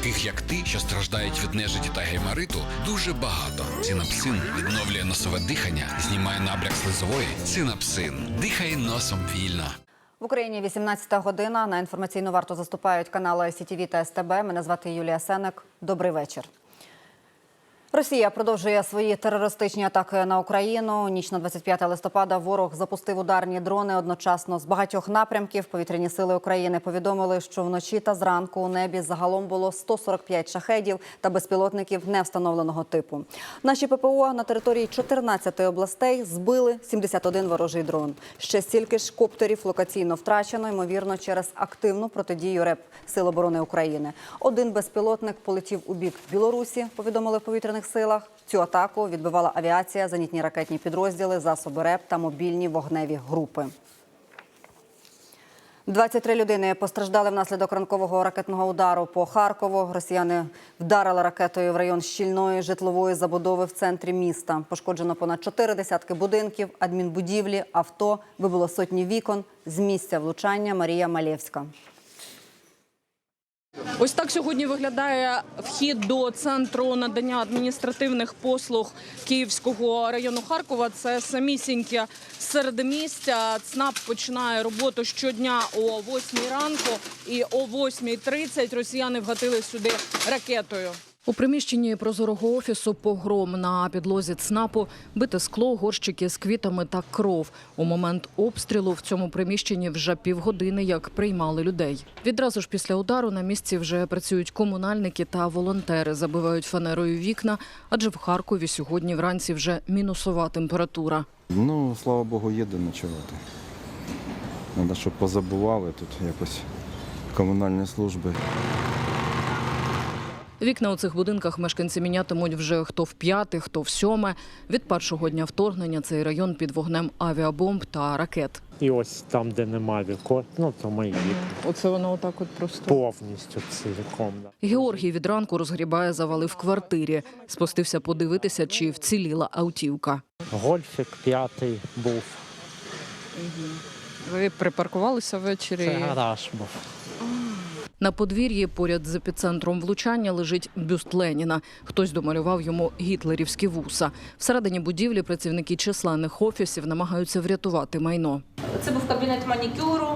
таких як ти, що страждають від нежиті та геймариту, дуже багато. Цинапсин відновлює носове дихання, знімає набряк слизової. Цинапсин. дихає носом вільно. В Україні 18 година. На інформаційну варту заступають канали СІТІВІ та СТБ. Мене звати Юлія Сенек. Добрий вечір. Росія продовжує свої терористичні атаки на Україну. Ніч на 25 листопада ворог запустив ударні дрони одночасно з багатьох напрямків. Повітряні сили України повідомили, що вночі та зранку у небі загалом було 145 шахедів та безпілотників невстановленого типу. Наші ППО на території 14 областей збили 71 ворожий дрон. Ще стільки ж коптерів локаційно втрачено, ймовірно, через активну протидію РЕП Сил оборони України. Один безпілотник полетів у бік Білорусі. Повідомили в повітряних силах. Цю атаку відбивала авіація, зенітні ракетні підрозділи, засоби РЕП та мобільні вогневі групи. 23 людини постраждали внаслідок ранкового ракетного удару по Харкову. Росіяни вдарили ракетою в район щільної житлової забудови в центрі міста. Пошкоджено понад чотири десятки будинків, адмінбудівлі, авто, вибило сотні вікон. З місця влучання Марія Малєвська. Ось так сьогодні виглядає вхід до центру надання адміністративних послуг Київського району Харкова. Це самісіньке середмістя. ЦНАП починає роботу щодня о 8 ранку, і о 8.30 росіяни вгатили сюди ракетою. У приміщенні прозорого офісу погром на підлозі ЦНАПу бите скло, горщики з квітами та кров. У момент обстрілу в цьому приміщенні вже півгодини як приймали людей. Відразу ж після удару на місці вже працюють комунальники та волонтери, забивають фанерою вікна, адже в Харкові сьогодні вранці вже мінусова температура. Ну, слава Богу, є де ночувати. Треба, щоб позабували тут якось комунальні служби. Вікна у цих будинках мешканці мінятимуть вже хто в п'яте, хто в сьоме. Від першого дня вторгнення цей район під вогнем авіабомб та ракет. І ось там, де немає вікон, ну то мої вікна. Оце воно отак от просто. повністю цілком. Да. Георгій від ранку розгрібає завали в квартирі. Спустився подивитися, чи вціліла автівка. Гольфік п'ятий був. Ви припаркувалися ввечері? Це гараж був. На подвір'ї поряд з епіцентром влучання лежить бюст Леніна. Хтось домалював йому гітлерівські вуса. Всередині будівлі працівники численних офісів намагаються врятувати майно. Це був кабінет манікюру,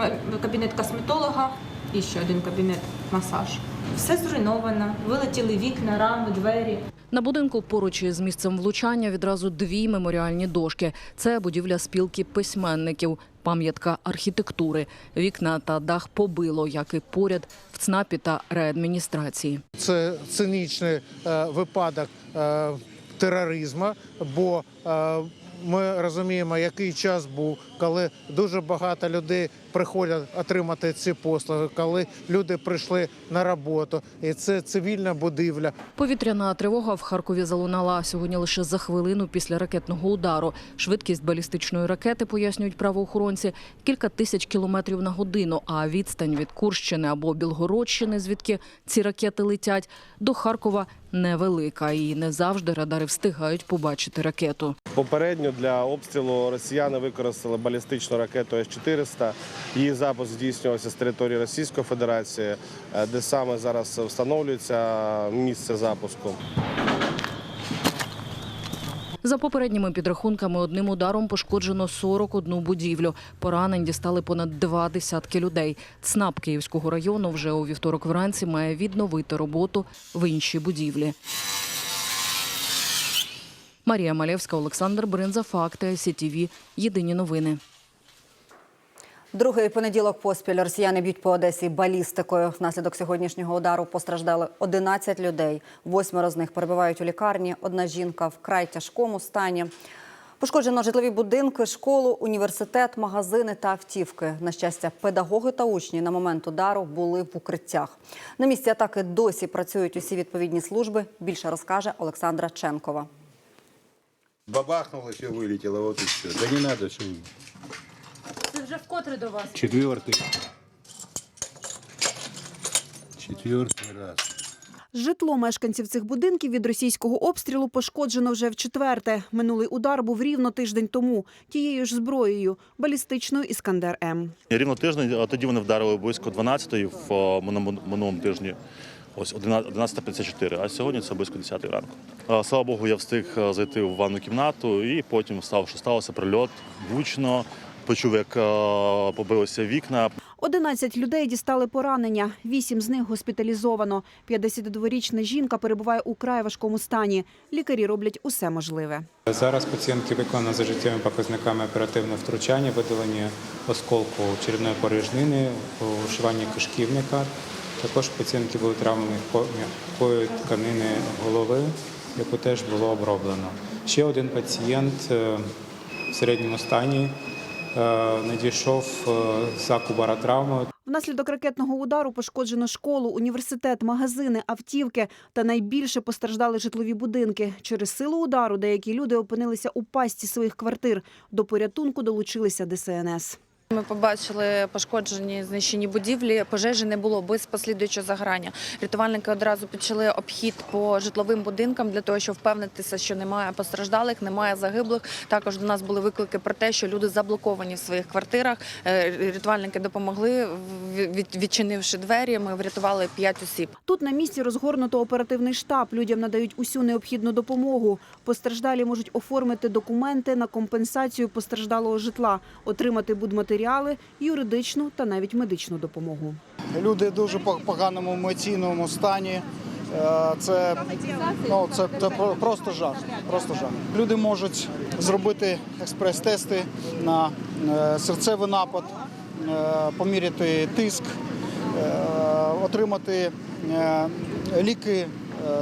е, кабінет косметолога і ще один кабінет масаж. Все зруйновано, вилетіли вікна, рами, двері. На будинку поруч із місцем влучання відразу дві меморіальні дошки. Це будівля спілки письменників, пам'ятка архітектури. Вікна та дах побило, як і поряд в ЦНАПі та реадміністрації. Це цинічний е, випадок е, тероризму, бо е, ми розуміємо, який час був, коли дуже багато людей приходять отримати ці послуги, коли люди прийшли на роботу, і це цивільна будівля. Повітряна тривога в Харкові залунала сьогодні лише за хвилину після ракетного удару. Швидкість балістичної ракети, пояснюють правоохоронці, кілька тисяч кілометрів на годину. А відстань від Курщини або Білгородщини, звідки ці ракети летять, до Харкова невелика. І не завжди радари встигають побачити ракету. Попередньо для обстрілу росіяни використали балістичну ракету С-400. Її запуск здійснювався з території Російської Федерації, е, де саме зараз встановлюється місце запуску. За попередніми підрахунками, одним ударом пошкоджено 41 будівлю. Поранень дістали понад два десятки людей. ЦНАП Київського району вже у вівторок вранці має відновити роботу в іншій будівлі. Марія Малєвська, Олександр Бринза, Факти, СІТІВІ. Єдині новини. Другий понеділок поспіль росіяни б'ють по Одесі балістикою. Внаслідок сьогоднішнього удару постраждали 11 людей. Восьмеро з них перебувають у лікарні. Одна жінка вкрай тяжкому стані. Пошкоджено житлові будинки, школу, університет, магазини та автівки. На щастя, педагоги та учні на момент удару були в укриттях. На місці атаки досі працюють усі відповідні служби. Більше розкаже Олександра Ченкова Бабахнуло, все вылетело, вот и все. Да не надо, что вы. Це вже вкотре до вас. Четвертый. Четвертый раз. Житло мешканців цих будинків від російського обстрілу пошкоджено вже в четверте. Минулий удар був рівно тиждень тому тією ж зброєю балістичною Іскандер М. Рівно тиждень, а тоді вони вдарили близько 12-ї в е, минулому минулому тижні. ось 11.54, а сьогодні це близько 10 ранку. Слава Богу, я встиг е, зайти в ванну кімнату і потім став, що сталося прильот гучно. Почув, як е, побилися вікна. 11 людей дістали поранення, вісім з них госпіталізовано. 52-річна жінка перебуває у край важкому стані. Лікарі роблять усе можливе. Зараз пацієнтки виконано за життєвими показниками оперативного втручання, видалення осколку черевної порожнини, ушивання кишківника. Також пацієнтки були травми м'яко- м'якої тканини голови, яку теж було оброблено. Ще один пацієнт е, в середньому стані е, надійшов е, за кубаротравмою. Внаслідок ракетного удару пошкоджено школу, університет, магазини, автівки та найбільше постраждали житлові будинки. Через силу удару деякі люди опинилися у пастці своїх квартир. До порятунку долучилися ДСНС. Ми побачили пошкоджені знищені будівлі. Пожежі не було без послідуючого загорання. Рятувальники одразу почали обхід по житловим будинкам для того, щоб впевнитися, що немає постраждалих, немає загиблих. Також до нас були виклики про те, що люди заблоковані в своїх квартирах. Е, Рятувальники допомогли, від- відчинивши двері. Ми врятували п'ять осіб. Тут на місці розгорнуто оперативний штаб. Людям надають усю необхідну допомогу. Постраждалі можуть оформити документи на компенсацію постраждалого житла, отримати будматеріали, юридичну та навіть медичну допомогу. Люди дуже по- поганому емоційному стані. Е, Це, ну, це, це про- просто жах. Просто жах. Люди можуть зробити експрес-тести на е, серцевий напад, е, поміряти тиск, отримати ліки,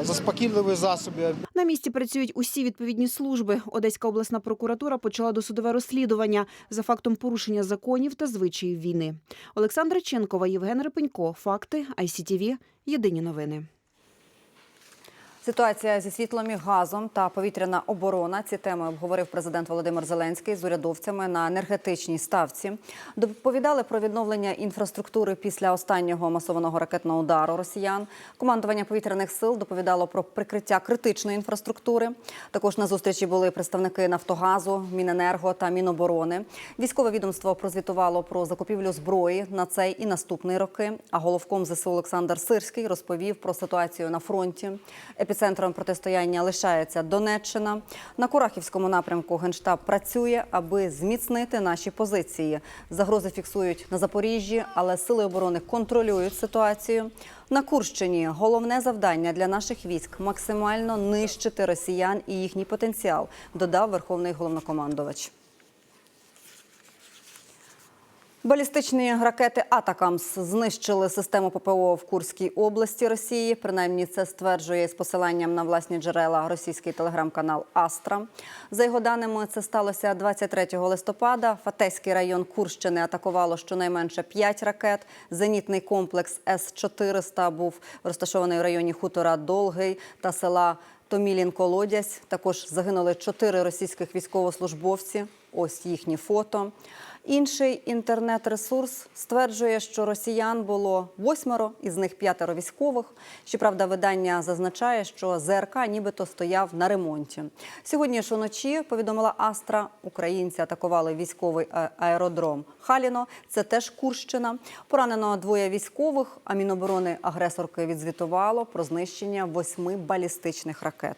заспокійливі засоби. На місці працюють усі відповідні служби. Одеська обласна прокуратура почала досудове розслідування за фактом порушення законів та звичаїв війни. Олександра Ченкова, Євген Репенько. Факти ICTV. Єдині новини. Ситуація зі світлом і газом та повітряна оборона. Ці теми обговорив президент Володимир Зеленський з урядовцями на енергетичній ставці. Доповідали про відновлення інфраструктури після останнього масованого ракетного удару росіян. Командування повітряних сил доповідало про прикриття критичної інфраструктури. Також на зустрічі були представники Нафтогазу, Міненерго та Міноборони. Військове відомство прозвітувало про закупівлю зброї на цей і наступний роки. А головком ЗСУ Олександр Сирський розповів про ситуацію на фронті. Епіцентром протистояння лишається Донеччина. На Курахівському напрямку Генштаб працює, аби зміцнити наші позиції. Загрози фіксують на Запоріжжі, але сили оборони контролюють ситуацію. На Курщині головне завдання для наших військ максимально нищити росіян і їхній потенціал, додав верховний головнокомандувач. Балістичні ракети Атакамс знищили систему ППО в Курській області Росії. Принаймні, це стверджує з посиланням на власні джерела російський телеграм-канал Астра. За його даними, це сталося 23 листопада. Фатеський район Курщини атакувало щонайменше 5 ракет. Зенітний комплекс С-400 був розташований в районі хутора Долгий та села Томілін Колодязь. Також загинули чотири російських військовослужбовці. Ось їхні фото. Інший інтернет-ресурс стверджує, що росіян було восьмеро, із них п'ятеро військових. Щоправда, видання зазначає, що ЗРК нібито стояв на ремонті. Сьогодні ж уночі повідомила Астра, українці атакували військовий аеродром Халіно. Це теж Курщина. Поранено двоє військових. А Міноборони агресорки відзвітувало про знищення восьми балістичних ракет.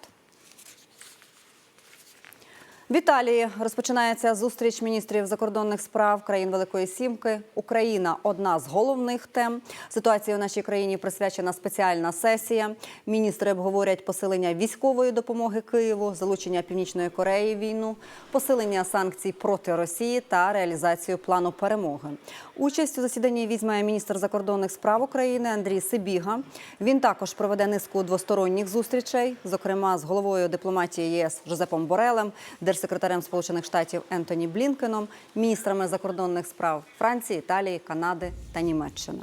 В Італії розпочинається зустріч міністрів закордонних справ країн Великої Сімки. Україна одна з головних тем. Ситуації у нашій країні присвячена спеціальна сесія. Міністри обговорять посилення військової допомоги Києву, залучення Північної Кореї війну, посилення санкцій проти Росії та реалізацію плану перемоги. Участь у засіданні візьме міністр закордонних справ України Андрій Сибіга. Він також проведе низку двосторонніх зустрічей, зокрема з головою дипломатії ЄС Жозепом Борелем, держсекретарем Сполучених Штатів Ентоні Блінкеном, міністрами закордонних справ Франції, Італії, Канади та Німеччини.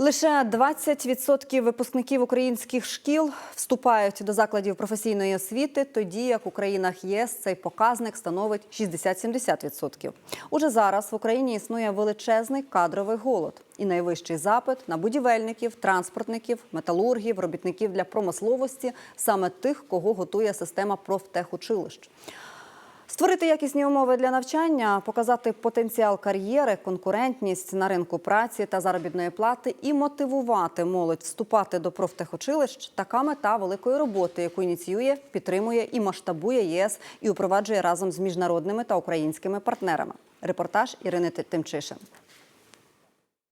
Лише 20% випускників українських шкіл вступають до закладів професійної освіти, тоді як у країнах ЄС цей показник становить 60-70%. Уже зараз в Україні існує величезний кадровий голод і найвищий запит на будівельників, транспортників, металургів, робітників для промисловості, саме тих, кого готує система профтехучилищ. Створити якісні умови для навчання, показати потенціал кар'єри, конкурентність на ринку праці та заробітної плати і мотивувати молодь вступати до профтехучилищ – така мета великої роботи, яку ініціює, підтримує і масштабує ЄС і упроваджує разом з міжнародними та українськими партнерами. Репортаж Ірини Тимчишин.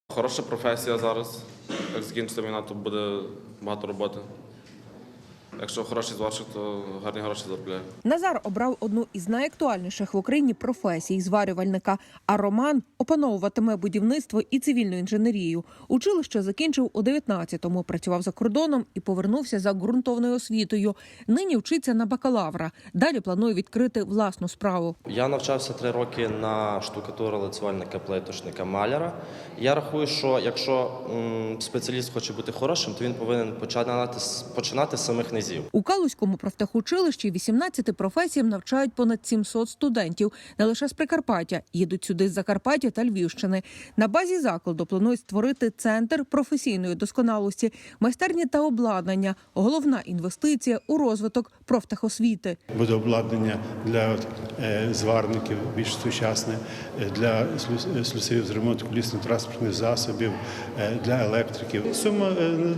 Хороша професія зараз. Як закінчиться війна, то буде багато роботи. Якщо хороший зварщик, то гарні гроші заробляє. Назар обрав одну із найактуальніших в Україні професій зварювальника. А Роман опановуватиме будівництво і цивільну інженерію. Училище закінчив у 19-му, працював за кордоном і повернувся за ґрунтовною освітою. Нині вчиться на бакалавра. Далі планує відкрити власну справу. Я навчався три роки на штукатура, лицювальника, плиточника, маляра. Я рахую, що якщо м, спеціаліст хоче бути хорошим, то він повинен починати, з- починати з самих низів. У Калузькому профтехучилищі 18 професіям навчають понад 700 студентів. Не лише з Прикарпаття. Їдуть сюди з Закарпаття та Львівщини. На базі закладу планують створити центр професійної досконалості, майстерні та обладнання. Головна інвестиція у розвиток профтехосвіти. Буде обладнання для е, зварників більш сучасне, е, для е, слюсарів з ремонту колісно-транспортних засобів, для електриків. Сума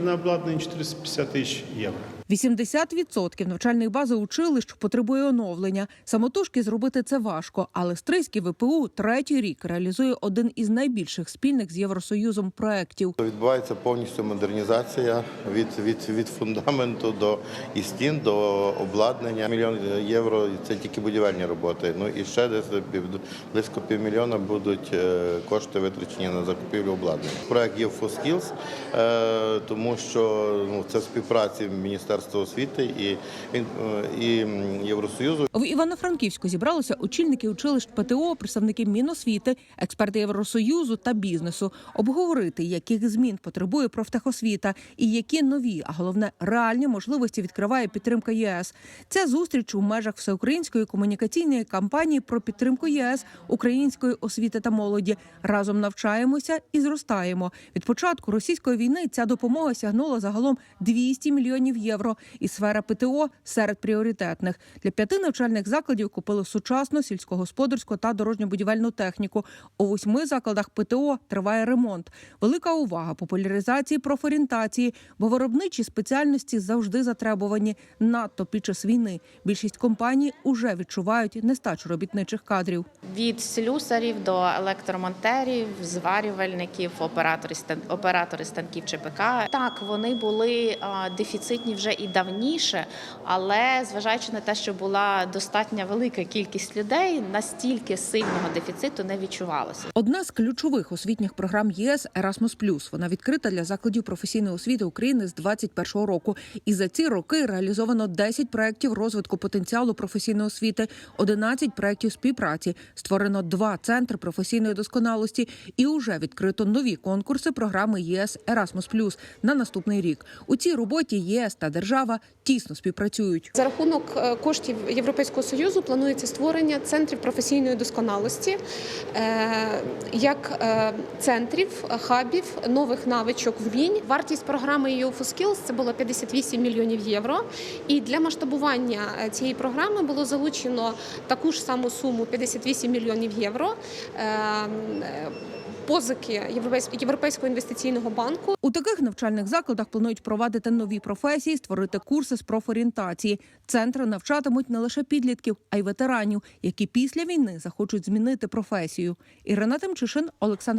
на обладнання 450 тисяч євро. 80% навчальних бази училищ потребує оновлення. Самотужки зробити це важко, але Стрийський ВПУ третій рік реалізує один із найбільших спільних з Євросоюзом проєктів. Відбувається повністю модернізація від, від, від фундаменту до і стін до обладнання. Мільйон євро це тільки будівельні роботи. Ну і ще десь близько півмільйона будуть е, кошти витрачені на закупівлю обладнання. Проект є FOSKILLS, е, тому що ну, це співпраці Міністерства освіти і, і Євросоюзу. В Івано-Франківську зібралися очільники училищ ПТО, представники Міносвіти, експерти Євросоюзу та бізнесу, обговорити, яких змін потребує профтехосвіта і які нові, а головне реальні можливості відкриває підтримка ЄС. Ця зустріч у межах всеукраїнської комунікаційної кампанії про підтримку ЄС української освіти та молоді. Разом навчаємося і зростаємо. Від початку російської війни ця допомога сягнула загалом 200 мільйонів євро. І сфера ПТО серед пріоритетних для п'яти навчальних закладів купили сучасну сільськогосподарську та дорожньо-будівельну техніку. У восьми закладах ПТО триває ремонт. Велика увага популяризації профорієнтації, бо виробничі спеціальності завжди затребувані надто під час війни. Більшість компаній уже відчувають нестачу робітничих кадрів. від слюсарів до електромонтерів, зварювальників, операторів оператори станків ЧПК. Так, вони були дефіцитні вже і давніше, але зважаючи на те, що була достатня велика кількість людей, настільки сильного дефіциту не відчувалося. Одна з ключових освітніх програм ЄС Erasmus+. Вона відкрита для закладів професійної освіти України з 2021 року. І за ці роки реалізовано 10 проєктів розвитку потенціалу професійної освіти, 11 проєктів співпраці. Створено два центри професійної досконалості і уже відкрито нові конкурси програми ЄС Erasmus+, на наступний рік. У цій роботі ЄС та держава тісно співпрацюють. За рахунок е, коштів Європейського союзу планується створення центрів професійної досконалості, е, як е, центрів, хабів, нових навичок вмінь. Вартість програми EU for Skills – це було 58 мільйонів євро. І для масштабування цієї програми було залучено таку ж саму суму 58 мільйонів євро. Позики Європейсь- Європейського інвестиційного банку У таких навчальних закладах планують провадити нові професії, створити курси з профорієнтації. Центри навчатимуть не лише підлітків, а й ветеранів, які після війни захочуть змінити професію. Ірина Тимчишин, Олександр.